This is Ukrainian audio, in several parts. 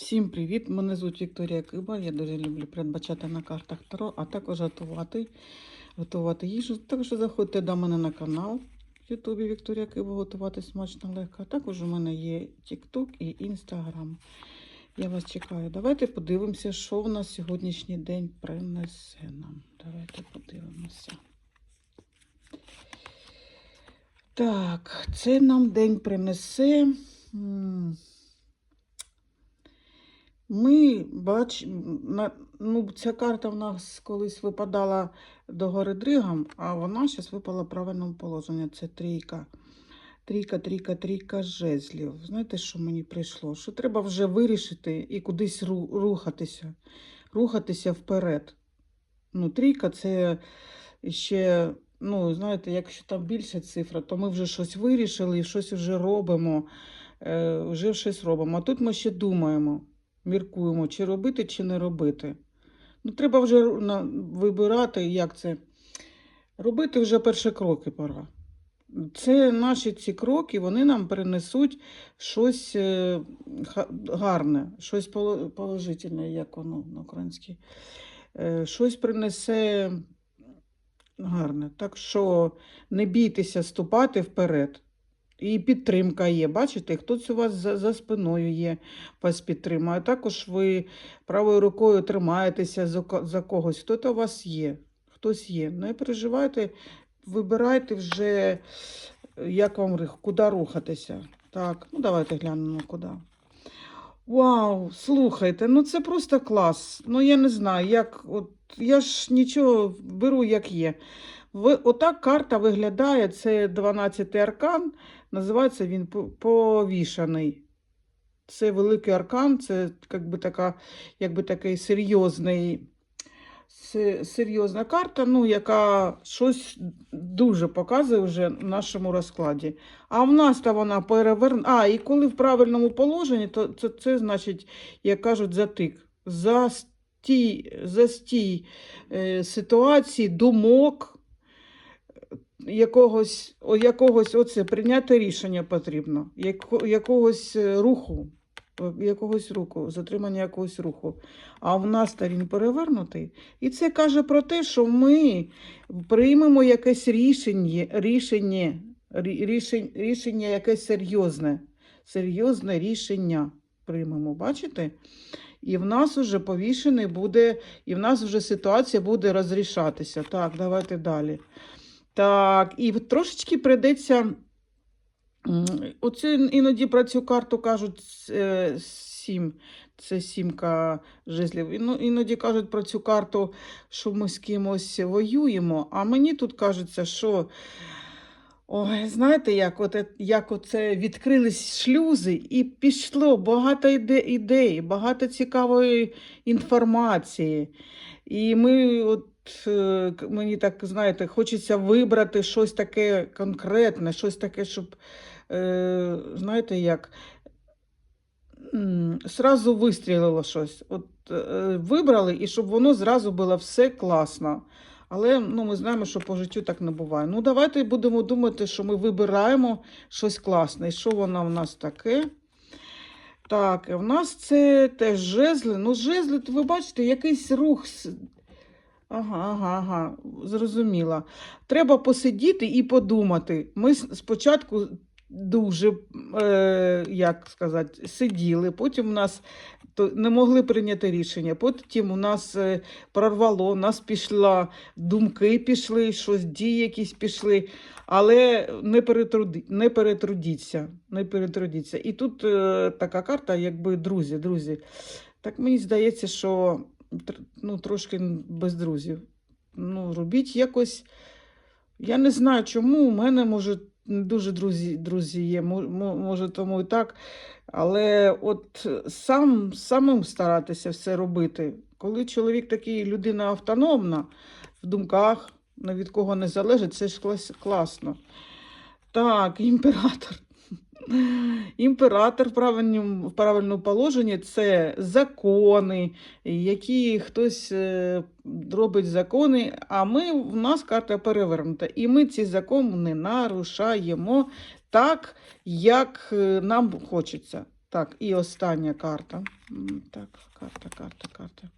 Всім привіт! Мене звуть Вікторія Киба. Я дуже люблю передбачати на картах Таро, а також готувати, готувати їжу. Також заходьте до мене на канал в Ютубі Вікторія Киба готувати смачно легко. А також у мене є TikTok і Instagram. Я вас чекаю. Давайте подивимося, що в нас сьогоднішній день принесе нам. Давайте подивимося. Так, це нам день принесе. Ми бачимо, ну, ця карта в нас колись випадала до гори Дригом, а вона зараз випала в правильному положенні. Це трійка. Трійка, трійка, трійка жезлів. Знаєте, що мені прийшло? Що треба вже вирішити і кудись ру- рухатися. Рухатися вперед. Ну, трійка це ще, ну, знаєте, якщо там більша цифра, то ми вже щось вирішили і щось вже робимо. Е, вже щось робимо. А тут ми ще думаємо міркуємо, чи робити, чи не робити. Ну, треба вже вибирати, як це. Робити вже перші кроки пора. Це наші ці кроки, вони нам перенесуть щось е, гарне, щось положительне, як воно на українській. Е, Щось принесе гарне. Так що не бійтеся ступати вперед. І підтримка є. Бачите, хтось у вас за, за спиною є, вас підтримує. Також ви правою рукою тримаєтеся за, за когось. Хтось у вас є, хтось є. Не переживайте, вибирайте вже, як вам куди рухатися. Так, ну давайте глянемо куди. Вау, слухайте, ну це просто клас. Ну я не знаю, як от я ж нічого беру, як є. Отак карта виглядає, це 12 аркан, називається він повішаний. Це великий аркан, це якби така, якби такий серйозний, серйозна карта, ну, яка щось дуже показує вже в нашому розкладі. А в нас то вона перевернена. А, і коли в правильному положенні, то це, це значить, як кажуть, затик. Застій, застій е, ситуації, думок, якогось, якогось оце, прийняти рішення потрібно, якогось е, руху, е, якогось руху, затримання якогось руху. А в нас то він перевернутий. І це каже про те, що ми приймемо якесь рішення, рішення, рі- рішень- рішення якесь серйозне, серйозне рішення приймемо, бачите? І в нас вже повішений буде, і в нас вже ситуація буде розрішатися. Так, давайте далі. Так, і трошечки прийдеться. м, Оце іноді про цю карту кажуть е, сім. Це сімка жезлів. Іно- Іноді кажуть про цю карту, що ми з кимось воюємо. А мені тут кажеться, що ой, знаєте, як, от, як оце відкрились шлюзи, і пішло багато іде, ідей, багато цікавої інформації. І ми, от мені так, знаєте, хочеться вибрати щось таке конкретне, щось таке, щоб, е, знаєте, як зразу вистрілило щось. От е, вибрали, і щоб воно зразу було все класно. Але ну, ми знаємо, що по життю так не буває. Ну, давайте будемо думати, що ми вибираємо щось класне. І що воно в нас таке? Так, в нас це теж жезли. Ну, жезли, ви бачите, якийсь рух. Ага, ага, ага, зрозуміла. Треба посидіти і подумати. Ми спочатку дуже, е, як сказати, сиділи, потім у нас не могли прийняти рішення. Потім у нас е, прорвало, у нас пішла, думки пішли, щось дії якісь пішли, але не, перетруді, не перетрудіться. Не перетрудіться. І тут е, така карта, якби друзі, друзі. Так мені здається, що ну, трошки без друзів. Ну, робіть якось. Я не знаю, чому. У мене, може, не дуже друзі, друзі є, мо- мо- може, тому і так. Але от сам, самим старатися все робити. Коли чоловік такий людина автономна в думках, від кого не залежить, це ж клас, класно. Так, імператор. Імператор в правильному, в правильному положенні це закони, які хтось е, робить закони, а ми, в нас карта перевернута. І ми ці закони нарушаємо так, як е, нам хочеться. Так, і остання карта. Так, карта, карта, карта.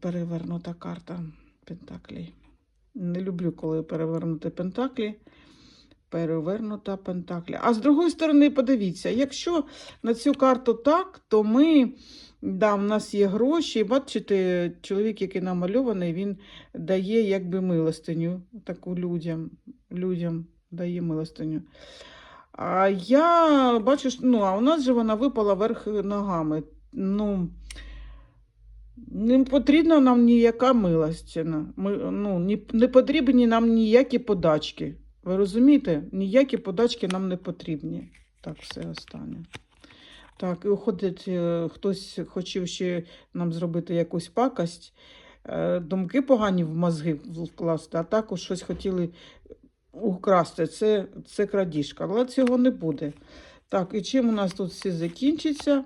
Перевернута карта Пентаклі. Не люблю, коли перевернути Пентаклі. Перевернута Пентаклі. А з другої сторони, подивіться, якщо на цю карту так, то ми, да, в нас є гроші. Бачите, чоловік, який намальований, він дає якби милостиню таку людям. людям дає милостиню. А я бачу, ну, а у нас же вона випала вверх ногами. Ну, не потрібна нам ніяка милостина. Ми, ну, не потрібні нам ніякі подачки. Ви розумієте? Ніякі подачки нам не потрібні. Так, все останнє. Так, і уходить, е, хтось хотів ще нам зробити якусь пакость, е, думки погані в мозги вкласти, а також щось хотіли украсти. Це, це крадіжка, але цього не буде. Так, і чим у нас тут все закінчиться?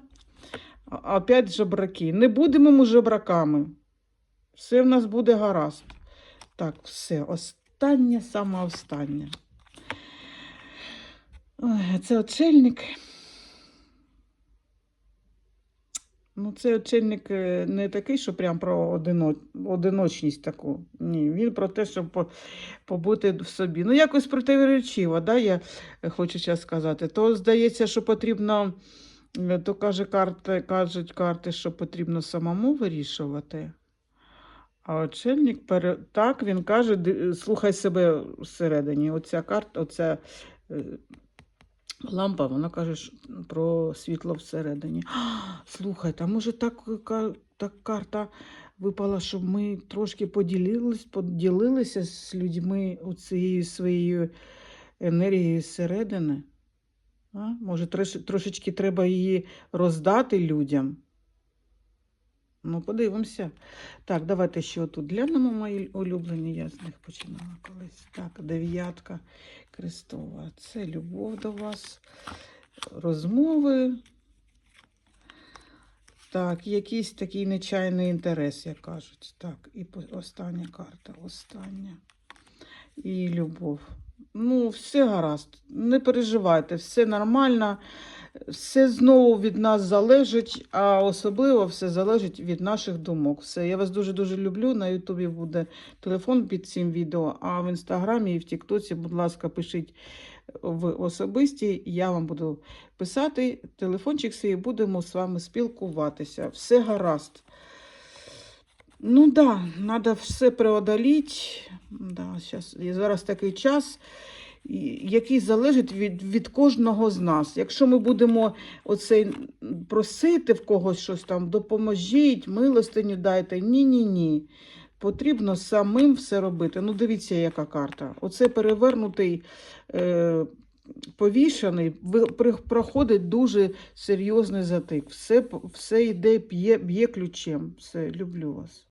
Опять жебраки. Не будемо ми жебраками. Все в нас буде гаразд. Так, все. Останнє, саме останнє. Це очельник. Ну, це очельник е, не такий, що прям про одино... одиночність таку. Ні, він про те, щоб по- побути в собі. Ну, якось противоречиво, да, я хочу зараз сказати. То здається, що потрібно, е, то каже карти, кажуть карти, що потрібно самому вирішувати. А очельник пере... так він каже, слухай себе всередині. Оця карта, оця е, лампа, вона каже про світло всередині. А, Слухайте, а може так, так карта випала, щоб ми трошки поділились, поділилися з людьми цією своєю енергією зсередини? А? Може, трош, трошечки треба її роздати людям? Ну, подивимося. Так, давайте ще отут глянемо мої улюблені. Я з них починала колись. Так, дев'ятка Крестова. Це любов до вас, розмови. Так, якийсь такий нечайний інтерес, як кажуть. Так, і остання карта, остання. І любов. Ну, все гаразд. Не переживайте, все нормально. Все знову від нас залежить, а особливо все залежить від наших думок. Все, я вас дуже-дуже люблю. На Ютубі буде телефон під цим відео, а в інстаграмі і в Тіктоці, будь ласка, пишіть в особисті. Я вам буду писати телефончик свій, будемо з вами спілкуватися. Все гаразд. Ну да, треба все преодоліти. Да, щас, зараз такий час, який залежить від, від кожного з нас. Якщо ми будемо оцей просити в когось щось там, допоможіть, милостиню дайте. Ні-ні-ні. Потрібно самим все робити. Ну, дивіться, яка карта. Оце перевернутий, е, повішаний, проходить дуже серйозний затик. Все, все йде, б'є ключем. Все, люблю вас.